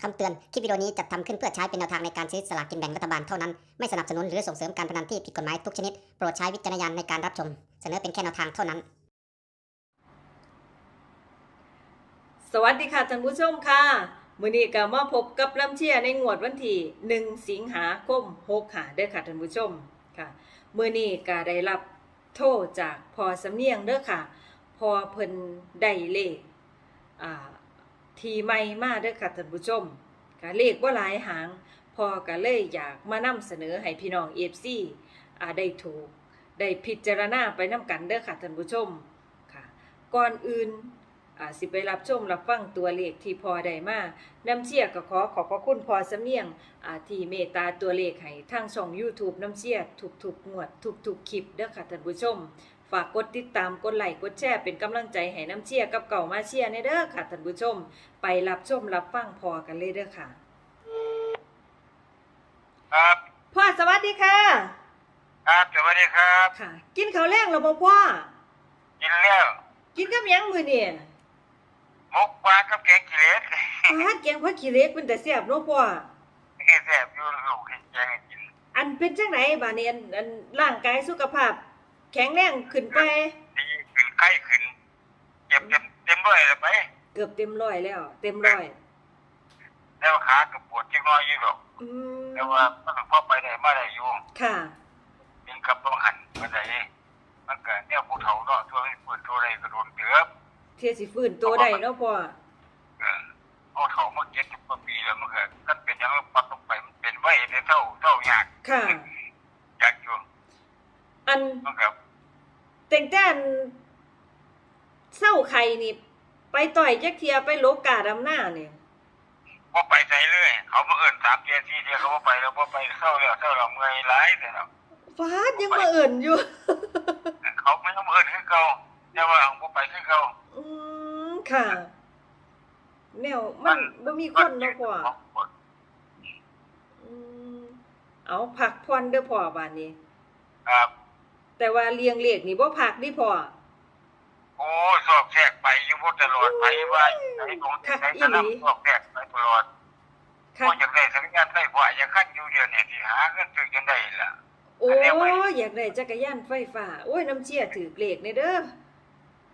คำเตือน คลิปวิดีโอนี้จัดทำขึ้นเพื่อใช้เป็นแนวทางในการซื้อสลากกินแบ่งรัฐบาลเท่านั้น ไม่สนับสนุนหรือส่งเสริมการพนันที่ผิดกฎหมายทุกชนิด โปรดใช้วิจารณญาณในการรับชม เสนอเป็นแค่แนวทางเท่านั้น สวัสดีค่ะท่านผู้ชมค่ะมื้อนี้ก็มาพบกับลำเชียในงวดวันที่1สิงหาคม6ค่ะเด้อค่ะท่านผู้ชมค่ะมื้อนี้ก็ได้รับโทรจากพอสำเนียงเด้อค่ะ พอเพิ่นได้เลขอ่า ทีใหม่มาเด้อค่ะท่านผู้ชมค่ะเลขบ่าหลายหาง พอก็เลยอยากมานำเสนอให้พี่น้อง FC อ่าได้ถูก ได้พิจารณาไปนํกันเด้อค่ะท่านผู้ชมค่ะ ก่อนอื่นสิไปรับชมรับฟังตัวเลขที่พอได้มาน้ำเชี่ยก็ขอขอบพระคุณพอสำเนียงที่เมตตาตัวเลขให้ทางช่อง YouTube น้ำเชี่ยทุกๆงวดทุกๆคลิปเด้อค่ะท่านผู้ชม ฝากกดติดตามกดไลค์กดแชร์เป็นกำลังใจให้น้ำเชี่ยกับเก่ามาเชียร์ในเด้อค่ะท่านผู้ชม ไปรับชมรับฟังพอกันเลยเด้อค่ะ ครับพ่อสวัสดีค่ะ ครับสวัสดีครับค่ะ กินข้าวแรงแล้วบ่พ่อ กินแล้วกินกับหยังมื้อนี่หมกปลากับแกงกิเลสปลาแกงผักขี้เหล็กเป็นแต่แซ่บเนาะพ่อเฮ็ดแซ่บอยู่ลูกเฮ็ดแกงให้กิน อันเป็นจังไหนบาดนี้อันอันร่างกายสุขภาพ แข็งแรงขึ้นไป ดีขึ้นไข้ขึ้นเก็บเต็มเต็มด้วยเลยไป เกือบเต็มร้อยแล้ว เต็มร้อย แล้วขาก็ปวดจักหน้อยอยู่ดอกอืมแต่ว่ามันพอไปได้มาได้อยู่ค่ะเป็นกับต้องหันมาได้มันก็แนวผู้เฒ่าเนาะช่วงนี้ปวดตัวใดก็โดนเตือบเทียสิฟื้นตัวได้เนาะพ่อ เออเอาเฒ่ามาเจ็ดสิบกว่าปีแล้วมันก็กันเป็นหยังปัดลงไปมันเป็นไว้ในเท่าเท่ายากค่ะอยากอยู่อัน มันก็ แต่งแต่อันเศร้าไข่นี่ ไปต่อยจักเทียไปโลกาดำหน้าเนี่ยบ่ไปใส่เลยเขามาเอิ้นสามเทียสี่เทียเขาบ่ไปแล้วบ่ไปเศร้าแล้วเศร้าแล้วเมื่อยหลายแต่เนาะฟาดยังมาเอิ่นอยู่ เขาไม่ต้องเอิ้นคือเก่าแต่ว่าบ่ไปคือเก่าอืมค่ะแนวมันบ่มีคนเนาะพ่ออืมเอาพักผ่อนเด้อพ่อบาดนี้ ครับ แต่ว่าเลี้ยงเลขนี่บ่พักดิพ่อโอ้สอกแทรกไปอยู่บ่ตลอดไปว่าไอ้ตรงที่ไหนก็นำสอกแทรกไปตลอดค่ะบ่อยากได้สัญญาณไฟฟ้าอยากคันอยู่เดือนนี้สิหาเงินซื้อจนได้ล่ะโอ้อันเนี้ยไว้อยากได้จักรยานไฟฟ้าโอ้ยน้ำเชี่ยถือเลขในเด้อ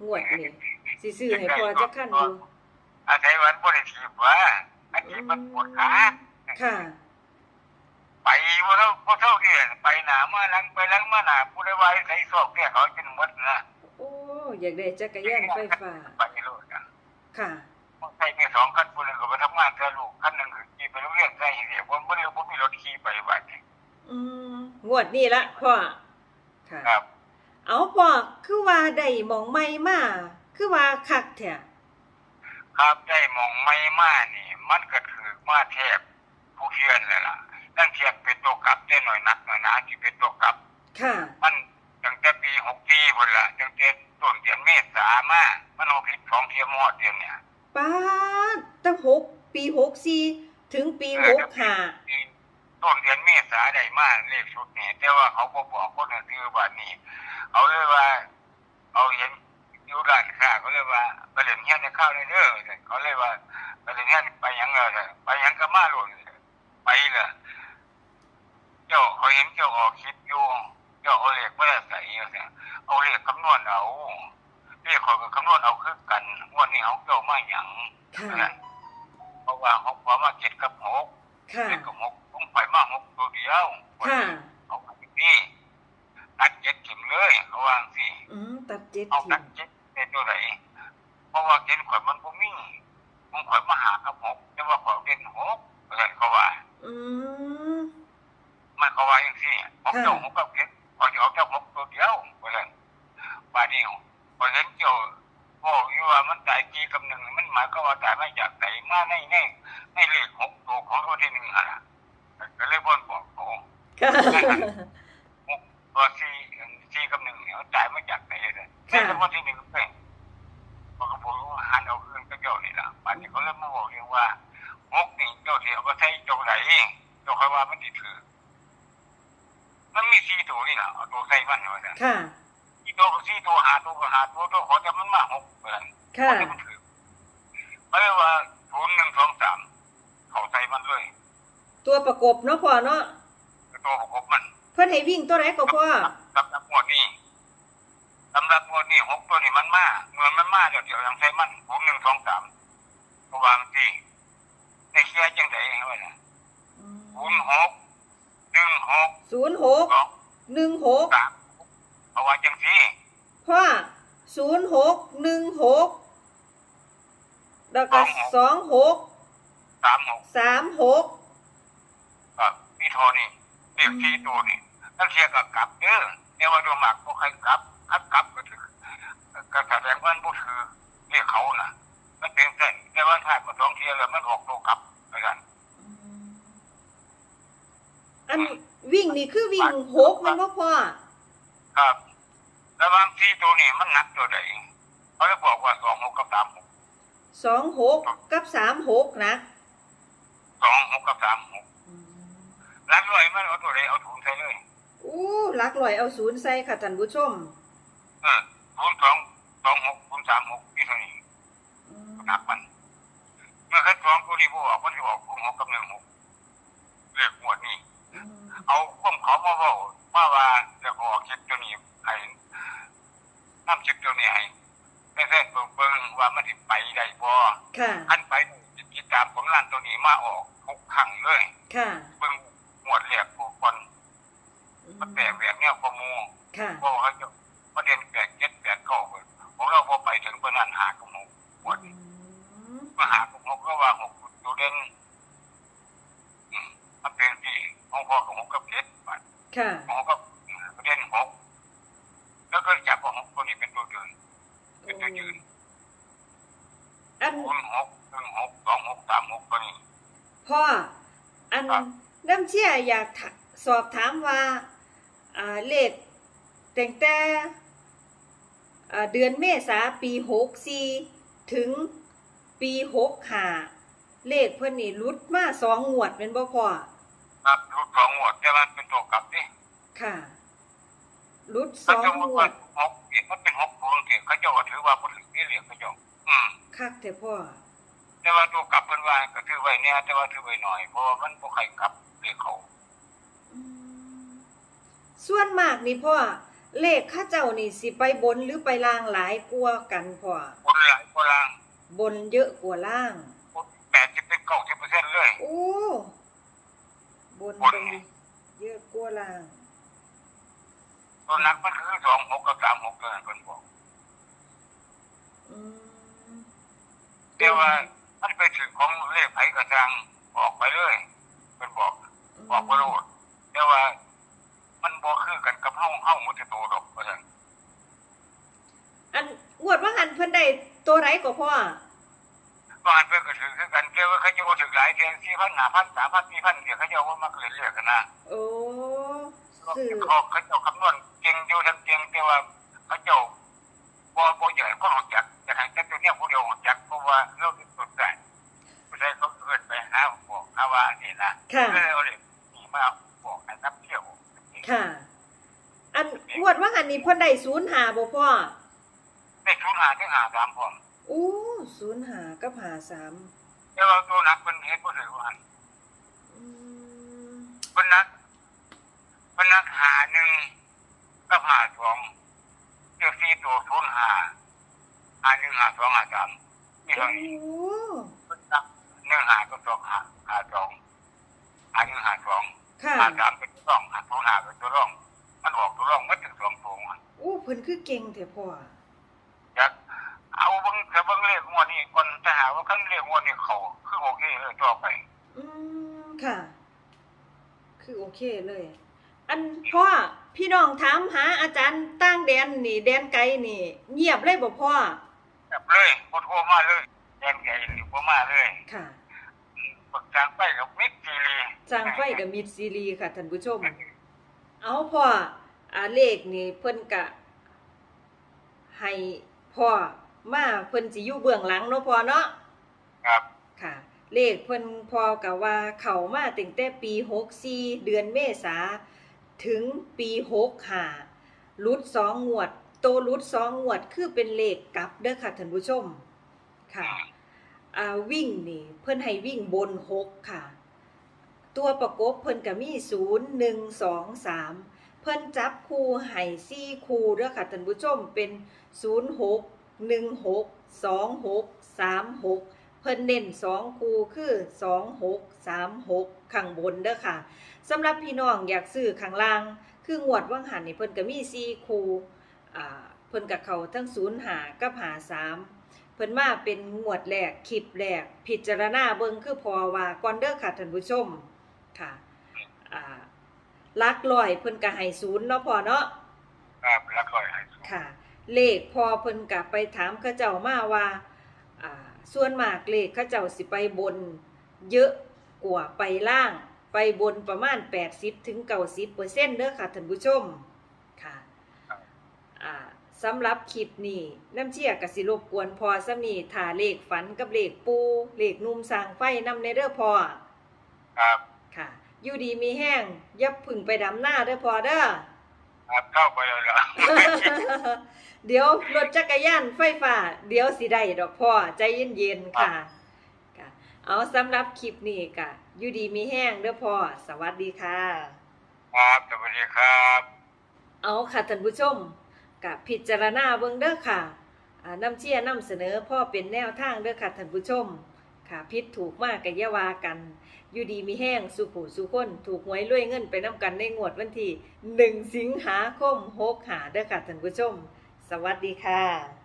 งวดนี่สิซื้อให้พ่อจักคันอยู่อาศัยวันบ่ได้ถีบว่าอันนี้มันปวดขาค่ะ ไปบ่เท่าบ่เท่าเดือนไปหน้ามาหลังไปหลังมาหน้าผู้ใดว่าใส่สอกแทรกเขาจนหมดนะโอ้อยากได้จักรยานไฟฟ้าไปโลดนะค่ะมันใส่มีสองคันคนหนึ่งก็ไปทำงานกับลูกคันหนึ่งก็ขี่ไปโรงเรียนใส่เสียผมไม่รู้ผมมีรถขี่ไปบ้านนี่อืมงวดนี้ละพ่อค่ะครับ เอาพ่อคือว่าได้หมองใหม่มาคือว่าคักแท้ครับได้มองไม่มานี่ มันก็คือมาแทบผู้เชียนเลยล่ะตั้งเทียบเป็นตัวกลับได้ห น่อยนักหน่อยหนาที่เป็นตัวกลับ ค่ะ มันตั้งแต่ปีหกปีคนละตั้งแต่ต้นเดือนเมษามามันเอาผิดสองเทียมหอดเดือนเนี่ยป้าดตั้งหกปีหกสี่ถึงปีหกห้า ต้นเดือนเมษาได้มาเลขชุดนี่แต่ว่าเขาบ่บอกคนอื่นคือบ้านนี้เขาเลยว่า เอาเห็นอยู่ร้านค้าเขาเลยว่าไปเล่นเฮียนในข้าวในเด้อเขาเลยว่าไปเล่นเฮียนไปหยังเออไปหยังก็มาโลดไปเลยเจ้าเขาเห็นเจ้าออกคลิปอยู่เจ้าเอาเลขไม่ได้ใส่เอาเลขคำนวณเอาเลขเขาก็คำนวณเอาคือกันงวดนี้เขา เจ้ามาหยังค่ะเพราะว่าเขาบอกมาเจ็ดกับหกค่ะเจ็ดกับหกผมไปมาหกตัวเดียวค่ะเอาไปนี่ตัดเจ็ดถิ่มเลยเขาวาจังสิอืมตัดเจ็ดเอาทีตัดเจ็ดเป็นตัวไหนเพราะว่าเจ็ดข่อยมันบ่มีผมข่อยมาหากับหกแต่ว่าข่อยเป็นหกเพื่อนเขาว่า อืมมันเขาว่าอย่างสิผมเจ้าหกกับเจ็ดข่อยจะเอาเจ้าหกตัวเดียวเพื่อนบ้านนี้ข่อยเห็นเจ้าบอกอยู่ว่ามันตายทีกับหนึ่งมันหมายก็ว่าตายมาจากไหนมาในในในเลขหกตัวของตัวที่หนึ่งอะล่ะก็เลยบ่นบอกเขาค่ะตัวซีซีกับหนึ่งเนี่ยจ่ายมาจากไหนเลยแต่ถ้าวันที่หนึ่งเป็นปกติหันเอาเงินก็เจ้านี่ละป่านนี้เขาเริ่มมาบอกเรื่องว่าหกนี่เจ้าเสียก็ใช้เจ้าไหนเจ้าคอยว่ามันดีถือมันมีซีตัวนี่ละเอาตัวใส่มันเอาไว้ซะค่ะที่ตัวก็ซีตัวหาตัวก็หาตัวตัวขอจะมันมาหกเปอร์เซ็นต์ค่ะมันถือ ไม่ว่าศูนย์หนึ่งสองสามเขาตัวประกบเนาะพ่อเนาะตัวประกบมัน เพิ่นให้วิ่งตัวไหนก็พ่อสำหรับงวดนี้สำหรับงวดนี้หกตัวนี้มันมาเมื่อมันมาเดี๋ยวเดี๋ยวยังใช้มันผมหนึ่งสองสามระวังที่ในเชียร์จังไดไว้นะศูนย์หกหนึ่งหกศูนย์หกสองหนึ่งหกสามเอาไว้จังสี่พ่อศูนย์หกหนึ่งหก แล้วก็สองหกสามหกสามหกก็มีโทนี่เรียกที่ตัวนี่ถ้าเชียร์กับกลับเด้อเนี่ยว่าดวงหมักก็ใครกลับคัดกลับก็ถือก็แสดงว่าผู้ถือเรียกเขาน่ะ มันเป็นเส้นแต่ว่าถ้ามาสองเทียร์แล้วมันออกตัวกลับไปกันอันวิ่งนี่คือวิ่งหกแมันบ่พ่อครับ แล้วบางที่ตัวนี้มันหนักตัวใดเขาจะบอกว่าสองหกกับสามหก สองหกกับสามหกนะสองหกกับสามหกรักรวยมันเอาตัวใดเอาถุงใส่เลยอู้หลักลอยเอาศูนย์ใส่ค่ะท่านผู้ชมเออถุงสองสองหกถุงสามหกนี่เท่านี้หนักมันเมื่อคัดสองตัวนี้บออกมันจะออกถุงหกกับหนึ่งหกเลขหมวดนี้ เอาข้อมเขามาบอกมาว่าจะขอคิดตัวนี้ให้น้ำคิดตัวนี้ให้แต่แท้เบิ่งเบิ่งว่ามันสิไปได้บ่ ค่ะ อันไปติดตามผลงานตัวนี้มาออกทุกครั้งเลยค่ะเบิ่งหมวดแรกผู้คนมันแปลกแหวกแนวข้อมูลค่ะเพราะเขาจะประเด็นแปลกเจ็ดแปดเก้าเบิดของเราพอไปถึงประนันหากับหกหมวดนี้มาหากับหกก็ว่าหกตัวเด่นอืมมันเป็นที่ของพ่อกับหกกับเจ็ดบาทค่ะหกกับประเด็นหกแล้วก็จับว่าหกตัวนี้เป็นตัวเดินเป็นตัวยืน อันศูนย์หกหนึ่งหกสองหกสามหกตัวนี้ พ่อ อันครับ น้ำเชี่ยอยากถสอบถามว่า อ่าเลขแต่งแต่อ่าเดือนเมษาปีหกสี่ถึงปีหกห้าเลขเพื่อนนี่หลุดมาสองงวดเป็นบ่พ่อ ครับรูดสองหมวดแต่มันเป็นตัวกลับดิค่ะหลุดสเขาองจะงว่าวดหกเอกมันเป็นหกตัวเอกเขาจะว่าถือว่าคนที่เรียกเขาจะ อืมคักแต่พ่อ แต่ว่าตัวกลับเป็นว่าก็ถือไว้เนี่ยแต่ว่าถือไว้หน่อยเพราะว่ามันบ่ใครกลับเรียกเขาอืมส่วนมากนี่พ่อ เลขข้าเจ้านี่สิไปบนหรือไปล่างหลายกว่ากันพ่อ คนหลายคนล่างบนเยอะกว่าล่าง แปดสิบเป็นเก้าสิบเปอร์เซ็นต์เลย โอ้ บนบนไปเยอะกว่าล่าง ตัวหนักมันคือสองหกกับสามหกเท่านั้นเพิ่นบอก อืม แต่ว่ามันไปถึงของเลขไผกระจังออกไปเลยเพิ่นบอกบอกว่าโลดแต่ว่า มันบ่คือกันกับเฮาเฮามุตโตดอกว่าซั่นอันงวดว่าหันเพิ่นได้ตัวไรก็พ่อก็อันเพิ่นก็ถือคือกันแต่ว่าเขาจะบ่ถึงหลายเดือน4,000 5,000 3,000 4,000เดี๋ยวเขาจะว่ามาเล่นเรียกกันนะโอ้เขาสื่อเขาเจ้าคำนวณเก่งอยู่ทั้งเก่งแต่ว่าเขาเจ้าบ่บ่ใหญ่ก็รู้จักแต่ ทางแต่ตัวเนี้ยผู้เดียวรู้จักเพราะว่าเราติดตัวได้ผู้ใดเขาเอิ้นไปหาบอกหาว่านี่นะค่ะ ก็เลยเอาเลยนี่มาบอกให้นักเที่ยวค่ะ อันงวดว่าหันนี่เพิ่นได้ศูนย์หาบ่พ่อ ได้ชุนหาที่หาตามพร้อมอู้ศูนย์หากับหาสามแต่ว่าตัวนักเป็นเฮ็ดบ่ถือว่าหั่นอืมเป็นนักเป็นนักหาหนึ่งกับหาสองเจ้าสี่ตัวชุนหา หาหนึ่งหาสองหาสามนี่โอ้เท่านี้เป็นนักหนึ่งหาก็สองหาหาสองหาหนึ่งหาสองค่ะหาสามเป็นตัวร่องหาตัวหาเป็นตัวร่อง มันออกตัวร่องมันถึงสองตัวมันอู้เพิ่นคือเก่งแต่พ่ออยากเอาเบิ่งแต่เบิ่งเลขงวดนี้คนจะหาว่าคันเลขงวดนี้เขาคือโอเคเลยต่อไปอืมค่ะ คือโอเคเลย อันพ่อพี่น้องถามหาอาจารย์ตั้งแดนนี่แดนไกลนี่ เงียบเลยบ่พ่อ แบบเลยบ่โทรมาเลยแย่งใหญ่หรือบ่มาเลยค่ะปักจางไปกับมิดซีรีสร้างไฟกับมิดซีรีส์ค่ะท่านผู้ชม เอาพ่ออาเลขนี่เพิ่นกะ ให้พ่อมาเพิ่นสิอยู่เบื้องหลังเนาะพ่อเนาะครับค่ะ เลขเพิ่นพ่อกะว่าเข้ามาตั้งแต่ปี64เดือนเมษาถึงปี65ลุดสองงวด โตลุดสองงวดคือเป็นเลขกลับเด้อค่ะท่านผู้ชมค่ะอ่าวิ่งนี่ เพิ่นให้วิ่งบนหกค่ะ ตัวประกบเพิ่นก็มี0 1 2 3เพิ่นจับคู่ให้4คู่เด้อค่ะท่านผู้ชมเป็น0 6 1 6 2 6 3 6เพิ่นเน้น2คู่คือ2 6 3 6ข้างบนเด้อค่ะสำหรับพี่น้องอยากซื้อข้างล่าง คืองวดว่างหันนี่เพิ่นก็มี4คู่ เพิ่นกับเขาทั้ง0หากับหา3เพิ่นมาเป็นงวดแรกคลิปแรกพิจารณาเบิ่งคือพอว่าก่อนเด้อค่ะท่านผู้ชมค่ะอ่าลักลอยเพิ่นก็ให้ศูนย์เนาะพอเนาะครับแล้วก็ให้สูงค่ะ เลขพอเพิ่นก็ไปถามเขาเจ้ามาว่าอ่าส่วนมากเลขเขาเจ้าสิไปบน เยอะกว่าไปล่างไปบนประมาณ 80ถึง90เปอร์เซ็นต์เด้อค่ะท่านผู้ชมค่ะอ่า สำหรับคลิปนี้น้ำเชี่ยกสิรบกวนพอสมีถ่าเลขฝันกับเลขปูเลขนุ่มสร้างไฟนำในเด้อพอครับ ค่ะ อยู่ดีมีแห้งอยับพึ่งไปดำหน้าเด้อพอเด้อครับเข้าไปแล้วล่ะเดี๋ยวรถจักรยานไฟฟ้า เดี๋ยวสิได้ดอกพ่อใจเย็นๆค่ะค่ะ เอาสำหรับคลิปนี้กะอยู่ดีมีแห้งเด้อพ่อสวัสดีค่ะ ครับสวัสดีครับ เอาค่ะท่านผู้ชม กับพิจารณาเบิ่งเด้อค่ะน้ำเชี่ยน้ำเสนอพ่อเป็นแนวทางเด้อค่ะท่านผู้ชม ค่ะพิษถูกมากกับยาวากัน อยู่ดีมีแห้งสุขูสุคนถูกหวยรวยเงินไปน้ำกันในงวดวันที่1สิงหาคม6หาเด้อค่ะท่านผู้ชม สวัสดีค่ะ